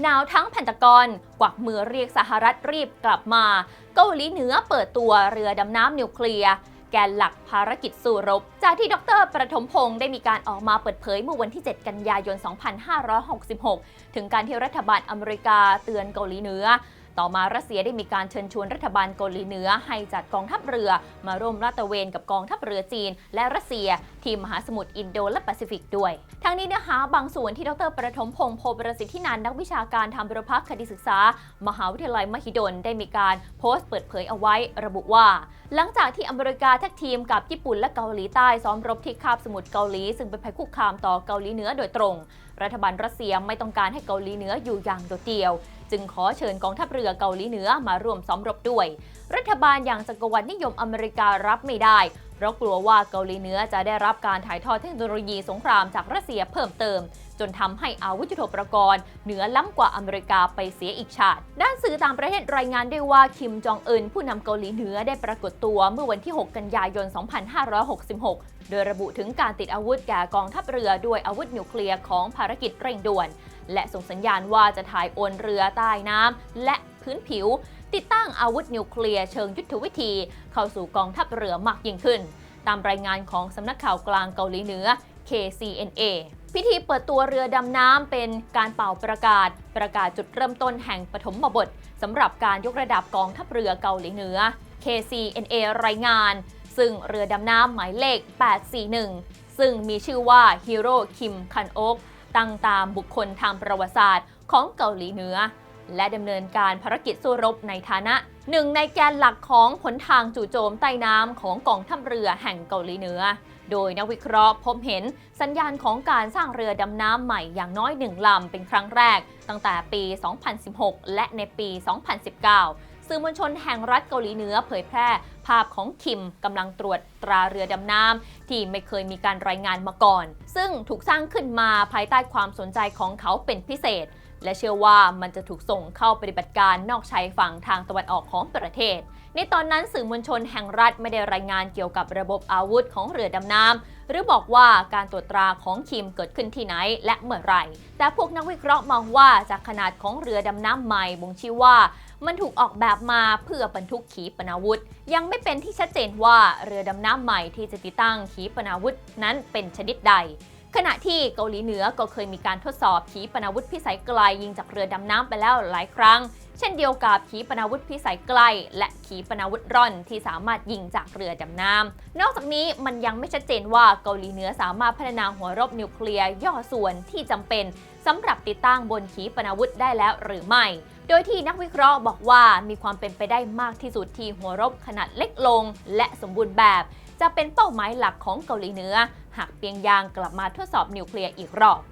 หนาวทั้งแผ่นตะกอนกวักมือเรียกสหรัฐรีบกลับมา เกาหลีเหนือเปิดตัวเรือดำน้ำนิวเคลียร์แกนหลักภารกิจสู้รบ จากที่ดรประถมพงศ์ได้มีการออกมาเปิดเผยเมื่อวันที่ 7 กันยายน 2566 ถึงการที่รัฐบาลอเมริกาเตือนเกาหลีเหนือ ต่อมารัสเซียได้มีการเชิญชวนรัฐบาลเกาหลีเหนือให้จัดกองทัพเรือ มาร่วมลาดตระเวนกับกองทัพเรือจีน และรัสเซีย ที่มหาสมุทรอินโดและแปซิฟิกด้วย ทั้งนี้เนื้อหาบางส่วนที่ดรประถมพงศ์โพประสิทธินันนักวิชาการทางบุรพคดีศึกษา มหาวิทยาลัยมหิดลได้มีการโพสต์เปิดเผยเอาไว้ ระบุว่า หลังจากที่อเมริกาแท็กทีมกับญี่ปุ่นและเกาหลีใต้ซ้อมรบที่คาบสมุทรเกาหลีซึ่งเป็นภัยคุกคามต่อเกาหลีเหนือโดยตรง รัฐบาลรัสเซียไม่ต้องการให้เกาหลีเหนืออยู่อย่างโดดเดี่ยว จึงขอเชิญกองทัพเรือเกาหลีเหนือมาร่วมซ้อมรบด้วย รัฐบาลอย่างจักรวรรดินิยมอเมริการับไม่ได้ เพราะกลัวว่าเกาหลีเหนือจะได้รับการถ่ายทอดเทคโนโลยีสงครามจากรัสเซียเพิ่มเติม จนทำให้อาวุธยุทโธปกรณ์เหนือล้ำกว่าอเมริกาไปเสียอีกชาติ ด้านสื่อต่างประเทศรายงานได้ว่าคิมจองอึนผู้นำเกาหลีเหนือได้ปรากฏตัวเมื่อวันที่ 6 กันยายน 2566 โดยระบุถึงการติดอาวุธแก่กองทัพเรือด้วยอาวุธนิวเคลียร์ของภารกิจเร่งด่วน และส่งสัญญาณว่าจะถ่ายโอนเรือใต้น้ำและพื้นผิว ติดตั้งอาวุธนิวเคลียร์เชิงยุทธวิธี เข้าสู่กองทัพเรือมากยิ่งขึ้น ตามรายงานของสำนักข่าวกลางเกาหลีเหนือ KCNA พิธีเปิดตัวเรือดำน้ำเป็นการเป่าประกาศ ประกาศจุดเริ่มต้นแห่งปฐมบทสำหรับการยกระดับกองทัพเรือเกาหลีเหนือ KCNA รายงาน ซึ่งเรือดำน้ำหมายเลข 841 ซึ่งมีชื่อว่าฮีโร่คิมคันโอก ตั้งตามบุคคลทางประวัติศาสตร์ของเกาหลีเหนือ และดำเนินการภารกิจสู้รบในฐานะหนึ่งในแกนหลักของผลทางจู่โจมใต้น้ำของกองทัพเรือแห่งเกาหลีเหนือ โดยนักวิเคราะห์พบเห็นสัญญาณของการสร้างเรือดำน้ำใหม่อย่างน้อยหนึ่งลำเป็นครั้งแรก ตั้งแต่ปี 2016 และในปี 2019 สื่อมวลชนแห่งรัฐเกาหลีเหนือเผยแพร่ ภาพของคิมกำลังตรวจตราเรือดำน้ำที่ไม่เคยมีการรายงานมาก่อน ซึ่งถูกสร้างขึ้นมาภายใต้ความสนใจของเขาเป็นพิเศษ และเชื่อว่ามันจะถูกส่งเข้าปฏิบัติการนอกชายฝั่งทางตะวันออกของประเทศ ในตอนนั้นสื่อมวลชนแห่งรัฐไม่ได้รายงานเกี่ยวกับระบบอาวุธของเรือดำน้ำหรือบอกว่าการตรวจตราของคิมเกิดขึ้นที่ไหนและเมื่อไหร่ แต่พวกนักวิเคราะห์มองว่าจากขนาดของเรือดำน้ำใหม่บ่งชี้ว่ามันถูกออกแบบมาเพื่อบรรทุกขีปนาวุธ ยังไม่เป็นที่ชัดเจนว่าเรือดำน้ำใหม่ที่จะติดตั้งขีปนาวุธนั้นเป็นชนิดใด ขณะที่เกาหลีเหนือก็เคยมีการทดสอบขีปนาวุธพิสัยไกลยิงจากเรือดำน้ำไปแล้วหลายครั้ง เช่นเดียวกับขีปนาวุธพิสัยไกล และขีปนาวุธร่อนที่สามารถยิงจากเรือดำน้ำนอกจากนี้มันยังไม่ชัดเจนว่าเกาหลีเหนือสามารถพัฒนาหัวรบนิวเคลียร์ย่อส่วนที่จำเป็นสำหรับติดตั้งบนขีปนาวุธได้แล้วหรือไม่ โดยที่นักวิเคราะห์บอกว่ามีความเป็นไปได้มากที่สุดที่หัวรบขนาดเล็กลง และสมบูรณ์แบบ จะเป็นเป้าหมายหลักของเกาหลีเหนือ หากเปียงยางกลับมาทดสอบนิวเคลียร์อีกรอบ